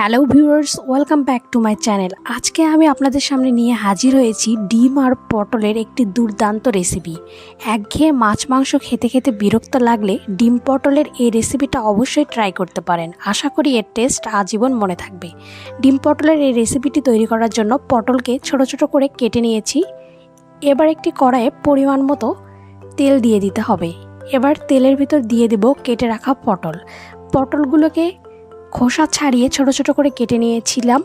Hello viewers, welcome back to my channel. আজকে আমি আপনাদের সামনে নিয়ে হাজির হয়েছি ডিম আর পটলের একটি দুর্দান্ত রেসিপি। একঘেয়ে মাছ মাংস খেতে খেতে বিরক্ত লাগলে ডিম পটলের এই রেসিপিটা অবশ্যই ট্রাই করতে পারেন। আশা করি এর টেস্ট আজীবন মনে থাকবে। ডিম পটলের এই রেসিপিটি তৈরি করার জন্য পটলকে ছোট ছোট করে কেটে নিয়েছি। এবার একটি কড়াইয়ে পরিমাণ মতো তেল দিয়ে দিতে হবে। এবার তেলের ভিতর দিয়ে দেব কেটে রাখা পটল। পটলগুলোকে খোসা ছাড়িয়ে ছোট ছোট করে কেটে নিয়েছিলাম।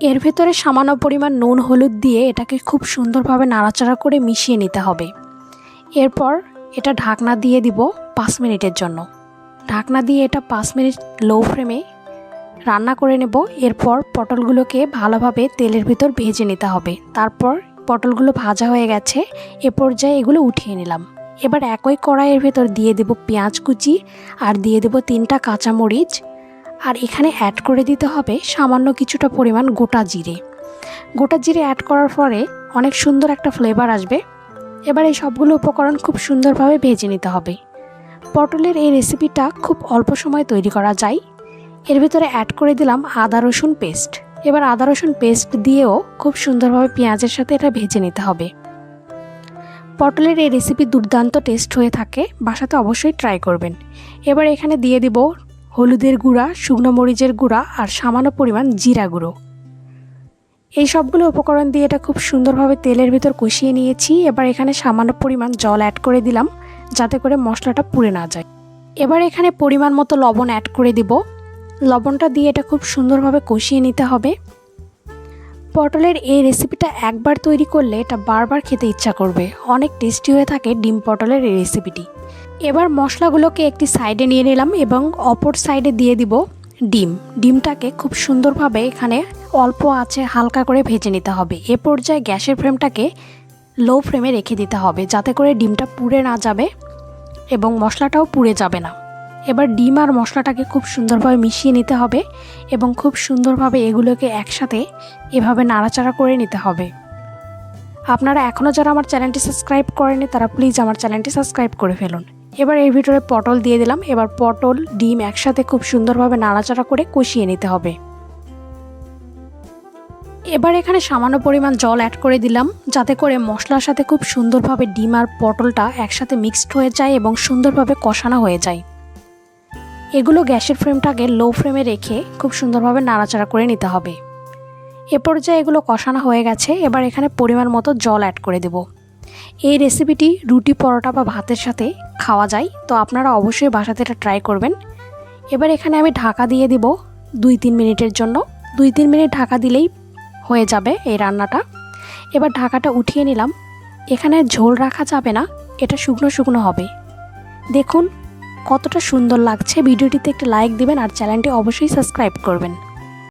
এর ভেতরে সামান্য পরিমাণ নুন, হলুদ দিয়ে এটাকে খুব সুন্দরভাবে নাড়াচাড়া করে মিশিয়ে নিতে হবে। এরপর এটা ঢাকনা দিয়ে দিব পাঁচ মিনিটের জন্য। ঢাকনা দিয়ে এটা পাঁচ মিনিট লো ফ্লেমে রান্না করে নেব। এরপর পটলগুলোকে ভালোভাবে তেলের ভিতর ভেজে নিতে হবে। তারপর পটলগুলো ভাজা হয়ে গেছে, এ পর্যায়ে এগুলো উঠিয়ে নিলাম। এবার একই কড়াইয়ের ভেতর দিয়ে দেব পেঁয়াজ কুচি আর দিয়ে দেব তিনটা কাঁচামরিচ। আর এখানে অ্যাড করে দিতে হবে সামান্য কিছুটা পরিমাণ গোটা জিরে। গোটা জিরে অ্যাড করার পরে অনেক সুন্দর একটা ফ্লেভার আসবে। এবার এই সবগুলো উপকরণ খুব সুন্দরভাবে ভেজে নিতে হবে। পটলের এই রেসিপিটা খুব অল্প সময় তৈরি করা যায়। এর ভিতরে অ্যাড করে দিলাম আদা রসুন পেস্ট এবার আদা রসুন পেস্ট দিয়েও খুব সুন্দরভাবে পেঁয়াজের সাথে এটা ভেজে নিতে হবে। পটলের এই রেসিপি দুর্দান্ত টেস্ট হয়ে থাকে। বাসাতে অবশ্যই ট্রাই করবেন। এবার এখানে দিয়ে দিব হলুদের গুঁড়া, শুকনো মরিচের গুঁড়া আর সামান্য পরিমাণ জিরা গুঁড়ো। এই সবগুলো উপকরণ দিয়ে এটা খুব সুন্দরভাবে তেলের ভিতর কষিয়ে নিয়েছি। এবার এখানে সামান্য পরিমাণ জল অ্যাড করে দিলাম, যাতে করে মশলাটা পুড়ে না যায়। এবার এখানে পরিমাণ মতো লবণ অ্যাড করে দিব। লবণটা দিয়ে এটা খুব সুন্দরভাবে কষিয়ে নিতে হবে। পটলের এই রেসিপিটা একবার তৈরি করলে এটা বারবার খেতে ইচ্ছা করবে। অনেক টেস্টি হয়ে থাকে ডিম পটলের এই রেসিপিটি এবার মশলাগুলোকে একটি সাইডে নিয়ে নিলাম এবং অপর সাইডে দিয়ে দিব ডিম। ডিমটাকে খুব সুন্দরভাবে এখানে অল্প আছে হালকা করে ভেজে নিতে হবে। এ পর্যায়ে গ্যাসের ফ্রেমটাকে লো ফ্লেমে রেখে দিতে হবে যাতে করে ডিমটা পুড়ে না যাবে এবং মশলাটাও পুড়ে যাবে না। এবার ডিম আর মশলাটাকে খুব সুন্দরভাবে মিশিয়ে নিতে হবে এবং খুব সুন্দরভাবে এগুলোকে একসাথে এভাবে নাড়াচাড়া করে নিতে হবে। আপনারা এখনও যারা আমার চ্যানেলটি সাবস্ক্রাইব করেনি তারা প্লিজ আমার চ্যানেলটি সাবস্ক্রাইব করে ফেলুন। এবার এর ভিতরে পটল দিয়ে দিলাম। এবার পটল, ডিম একসাথে খুব সুন্দরভাবে নাড়াচাড়া করে কষিয়ে নিতে হবে। এবার এখানে সামান্য পরিমাণ জল অ্যাড করে দিলাম, যাতে করে মশলার সাথে খুব সুন্দরভাবে ডিম আর পটলটা একসাথে মিক্সড হয়ে যায় এবং সুন্দরভাবে কষানো হয়ে যায়। এগুলো গ্যাসের ফ্লেমটাকে লো ফ্লেমে রেখে খুব সুন্দরভাবে নাড়াচাড়া করে নিতে হবে। এ পর্যায়ে এগুলো কষানো হয়ে গেছে। এবার এখানে পরিমাণ মতো জল অ্যাড করে দেব। এই রেসিপিটি রুটি, পরোটা বা ভাতের সাথে খাওয়া যায়, তো আপনারা অবশ্যই বাসাতে এটা ট্রাই করবেন। এবার এখানে আমি ঢাকা দিয়ে দিব দুই তিন মিনিটের জন্য। দুই তিন মিনিট ঢাকা দিলেই হয়ে যাবে এই রান্নাটা। এবার ঢাকাটা উঠিয়ে নিলাম। এখানে ঝোল রাখা যাবে না, এটা শুকনো শুকনো হবে। দেখুন কতটা সুন্দর লাগছে। ভিডিওটিতে একটা লাইক দিবেন আর চ্যানেলটি অবশ্যই সাবস্ক্রাইব করবেন।